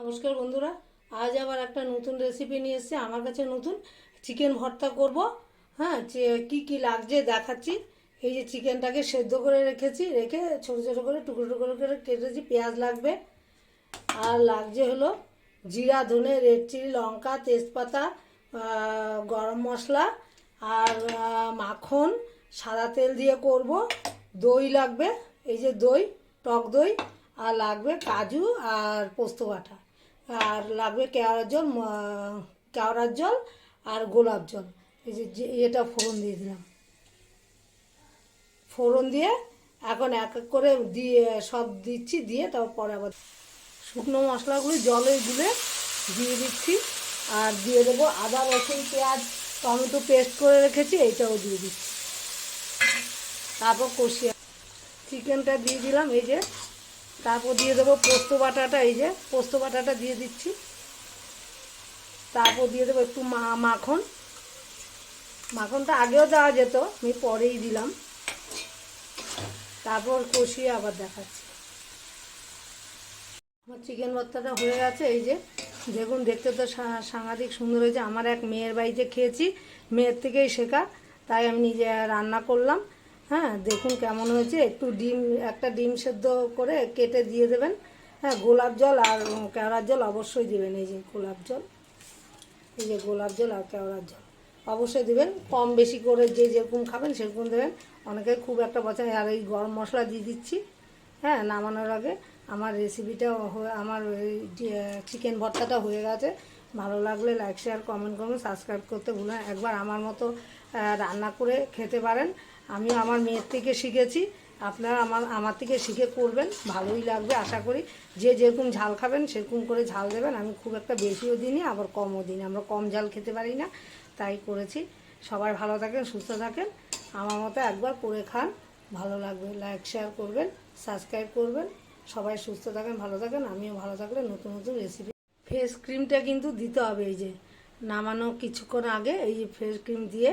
নমস্কার বন্ধুরা, আজ আবার একটা নতুন রেসিপি নিয়ে এসেছি। আমার কাছে নতুন চিকেন ভর্তা করব। হ্যাঁ কি কি লাগছে দেখাচ্ছি। এই যে চিকেনটাকে সেদ্ধ করে রেখেছি, রেখে ছোটো ছোটো করে, টুকরো টুকরো করে কেটেছি, পেঁয়াজ লাগবে। আর লাগছে হলো জিরা, ধনে রেড চিলি লঙ্কা, তেজপাতা গরম মশলা আর মাখন। সাদা তেল দিয়ে করব। দই লাগবে, এই যে দই, টক দই। আর লাগবে কাজু আর পোস্ত বাটা। আর লাগবে কেওড়ার জল কেওড়ার জল আর গোলাপ জল। এই যে এটা ফোড়ন দিয়ে দিলাম। ফোড়ন দিয়ে এখন এক এক করে দিয়ে, সব দিচ্ছি, দিয়ে তারপরে আবার শুকনো মশলাগুলি জলে গুলে দিয়ে দিচ্ছি। আর দিয়ে দেবো আদা, রসুন, পেঁয়াজ, টমেটো পেস্ট করে রেখেছি, এইটাও দিয়ে দিচ্ছি। তারপর কষিয়ে চিকেনটা দিয়ে দিলাম, এই যে তারপর দিয়ে দেবো পোস্ত বাটাটা, এই যে পোস্ত বাটাটা দিয়ে দিচ্ছি। তারপর দিয়ে দেবো একটু মা, মাখন। মাখনটা আগেও দেওয়া যেত, আমি পরেই দিলাম। তারপর কষিয়ে আবার দেখাচ্ছি। আমার চিকেন ভর্তাটা হয়ে গেছে, এই যে দেখুন, দেখতে তো সাংঘাতিক সুন্দর হয়েছে। আমার এক মেয়ের বাড়িতে খেয়েছি, মেয়ের থেকেই শেখা, তাই আমি নিজে রান্না করলাম। হ্যাঁ দেখুন কেমন হয়েছে। একটু ডিম, একটা ডিম সেদ্ধ করে কেটে দিয়ে দেবেন। হ্যাঁ গোলাপ জল আর কেওড়ার জল অবশ্যই দেবেন। এই যে গোলাপ জল, এই যে গোলাপ জল আর কেওড়ার জল অবশ্যই দেবেন। কম বেশি করে যে যেরকম খাবেন সেরকম দেবেন। অনেকে খুব একটা পছন্দ আর এই গরম মশলা দিয়ে দিচ্ছি। হ্যাঁ নামানোর আগে আমার রেসিপিটা আমার চিকেন ভর্তাটা হয়ে গেছে। ভালো লাগলে লাইক শেয়ার কমেন্ট করুন সাবস্ক্রাইব করতে ভুলেন একবার আমার মতো রান্না করে খেতে পারেন। আমি আমার মেয়ের থেকে শিখেছি। আপনারা আমার আমার থেকে শিখে করবেন। ভালোই লাগবে, আশা করি। যে যেরকম ঝাল খাবেন, সেরকম করে ঝাল দেবেন। আমি খুব একটা বেশিও দিইনি, আবার কমও দিইনি। আমরা কম ঝাল খেতে পারি না, তাই করেছি। সবাই ভালো থাকেন, সুস্থ থাকেন। আমার মতো একবার করে খান, ভালো লাগবে। লাইক শেয়ার করবেন সাবস্ক্রাইব করবেন। সবাই সুস্থ থাকেন, ভালো থাকেন। আমিও ভালো থাকলে নতুন নতুন রেসিপি ফেস ক্রিমটা কিন্তু দিতে হবে, এই যে নামানো কিছুক্ষণ আগে, এই যে ফেস ক্রিম দিয়ে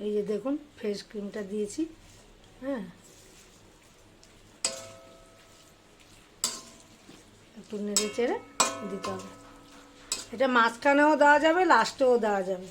এই যে দেখুন ফেস ক্রিমটা দিয়েছি হ্যাঁ? একটু নেড়ে চেড়ে দিতে হবে। এটা মাঝখানেও দেওয়া যাবে লাস্টেও দেওয়া যাবে।